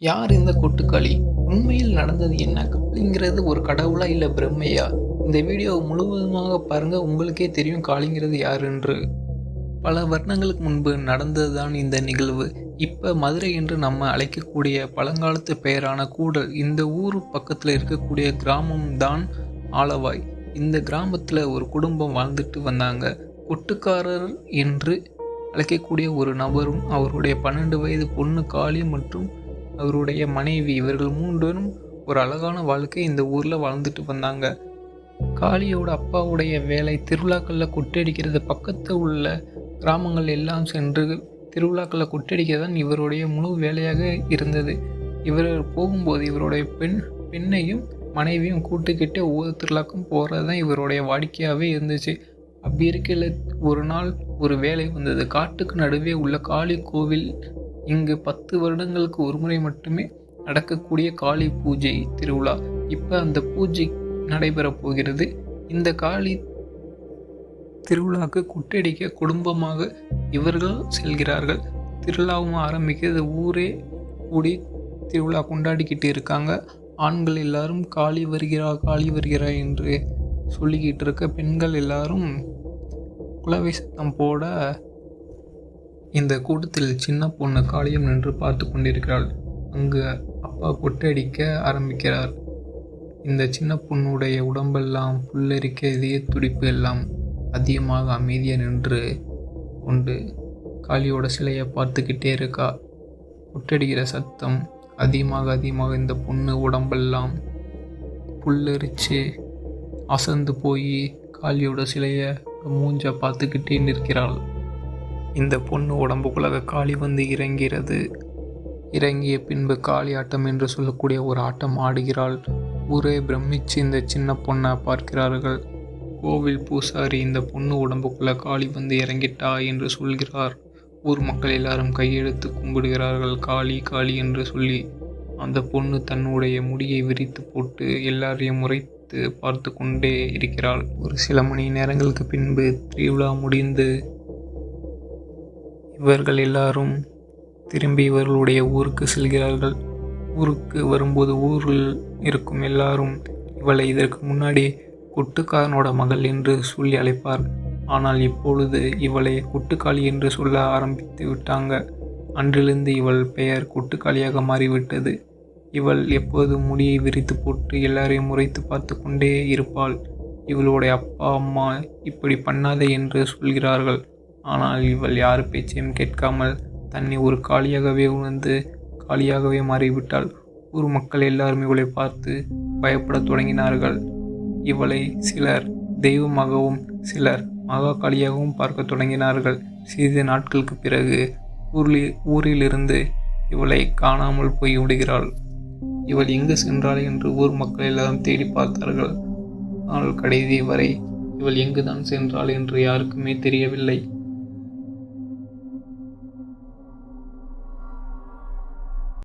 யார் இந்த கொட்டுக்காளி? உண்மையில் நடந்தது என்ன? காளிங்கிறது ஒரு கடவுளா இல்லை பிரம்மையா? இந்த வீடியோவை முழுவதுமாக பாருங்க உங்களுக்கே தெரியும் காளிங்கிறது யார் என்று. பல வருடங்களுக்கு முன்பு நடந்ததுதான் இந்த நிகழ்வு. இப்போ மதுரை என்று நம்ம அழைக்கக்கூடிய பழங்காலத்து பெயரான கூடல் இந்த ஊர் பக்கத்தில் இருக்கக்கூடிய கிராமம் தான் ஆலவாய். இந்த கிராமத்தில் ஒரு குடும்பம் வாழ்ந்துட்டு வந்தாங்க. கொட்டுக்காரர் என்று அழைக்கக்கூடிய ஒரு நபரும் அவருடைய பன்னெண்டு வயது பொண்ணு காளி மற்றும் அவருடைய மனைவி இவர்கள் மூன்றும் ஒரு அழகான வாழ்க்கை இந்த ஊரில் வாழ்ந்துட்டு வந்தாங்க. காளியோட அப்பாவுடைய வேலை திருவிழாக்களில் கொட்டடிக்கிறது பக்கத்தில் உள்ள கிராமங்கள் எல்லாம் சென்று திருவிழாக்களை கொட்டடிக்கிறது தான் இவருடைய முழு வேலையாக இருந்தது. இவர் போகும்போது இவருடைய பெண் பெண்ணையும் மனைவியும் கூட்டுக்கிட்டே ஒவ்வொரு திருவிழாக்கும் போகிறது தான் இவருடைய வாடிக்கையாகவே இருந்துச்சு. அப்படி இருக்கையில் ஒரு நாள் ஒரு வேலை வந்தது. காட்டுக்கு நடுவே உள்ள காளி கோவில் இங்கு பத்து வருடங்களுக்கு ஒரு முறை மட்டுமே நடக்கக்கூடிய காளி பூஜை திருவிழா. இப்போ அந்த பூஜை நடைபெறப் போகிறது. இந்த காளி திருவிழாவுக்கு குட்டடிக்க குடும்பமாக இவர்கள் செல்கிறார்கள். திருவிழாவும் ஆரம்பிக்கிறது ஊரே கூடி திருவிழா கொண்டாடிக்கிட்டு இருக்காங்க. ஆண்கள் எல்லாரும் காளி வருகிறா காளி வருகிறா என்று சொல்லிக்கிட்டு இருக்க பெண்கள் எல்லாரும் குலவை சத்தம் போட இந்த கூட்டத்தில் சின்ன பொண்ணு காளியம் நின்று பார்த்து கொண்டிருக்கிறாள். அங்கு அப்பா கொட்டடிக்க ஆரம்பிக்கிறார். இந்த சின்ன பொண்ணுடைய உடம்பெல்லாம் புல்லரிக்க இதய துடிப்பு எல்லாம் அதிகமாக அமைதியாக நின்று கொண்டு காளியோட சிலையை பார்த்துக்கிட்டே இருக்கா. கொட்டடிக்கிற சத்தம் அதிகமாக அதிகமாக இந்த பொண்ணு உடம்பெல்லாம் புல்லரிச்சு அசந்து போய் காளியோட சிலையை மூஞ்ச பார்த்துக்கிட்டே நிற்கிறாள். இந்த பொண்ணு உடம்புக்குள்ளாக காளி வந்து இறங்கிறது. இறங்கிய பின்பு காளி ஆட்டம் என்று சொல்லக்கூடிய ஒரு ஆட்டம் ஆடுகிறாள். ஊரே பிரமிச்சு இந்த சின்ன பொண்ணை பார்க்கிறார்கள். கோவில் பூசாரி இந்த பொண்ணு உடம்புக்குள்ள காளி வந்து இறங்கிட்டா என்று சொல்கிறார். ஊர் மக்கள் எல்லாரும் கையெழுத்து கும்பிடுகிறார்கள். காளி காளி என்று சொல்லி அந்த பொண்ணு தன்னுடைய முடியை விரித்து போட்டு எல்லாரையும் முறைத்து பார்த்து கொண்டே இருக்கிறாள். ஒரு சில மணி நேரங்களுக்கு பின்பு திருவிழா முடிந்து இவர்கள் எல்லாரும் திரும்பி இவர்களுடைய ஊருக்கு செல்கிறார்கள். ஊருக்கு வரும்போது ஊரில் இருக்கும் எல்லாரும் இவளை இதற்கு முன்னாடி கொட்டுக்காரனோட மகள் என்று சொல்லி அழைப்பார். ஆனால் இப்பொழுது இவளை கொட்டுக்காளி என்று சொல்ல ஆரம்பித்து விட்டாங்க. அன்றிலிருந்து இவள் பெயர் கொட்டுக்காளியாக மாறிவிட்டது. இவள் எப்போது முடியை விரித்து போட்டு எல்லாரையும் முறைத்து பார்த்து கொண்டே இருப்பாள். இவளுடைய அப்பா அம்மா இப்படி பண்ணாதே என்று சொல்கிறார்கள். ஆனால் இவள் யார் பேச்சையும் கேட்காமல் தன்னை ஒரு காலியாகவே உணர்ந்து காலியாகவே மாறிவிட்டாள். ஊர் மக்கள் எல்லாரும் இவளை பார்த்து பயப்படத் தொடங்கினார்கள். இவளை சிலர் தெய்வமாகவும் சிலர் மகா காளியாகவும் பார்க்க தொடங்கினார்கள். சிறிது நாட்களுக்கு பிறகு ஊரில் ஊரிலிருந்து இவளை காணாமல் போய் விடுகிறாள் இவள் எங்கு சென்றாள் என்று ஊர் மக்கள் எல்லாரும் தேடி பார்த்தார்கள். ஆனால் கடைசி வரை இவள் எங்குதான் சென்றாள் என்று யாருக்குமே தெரியவில்லை.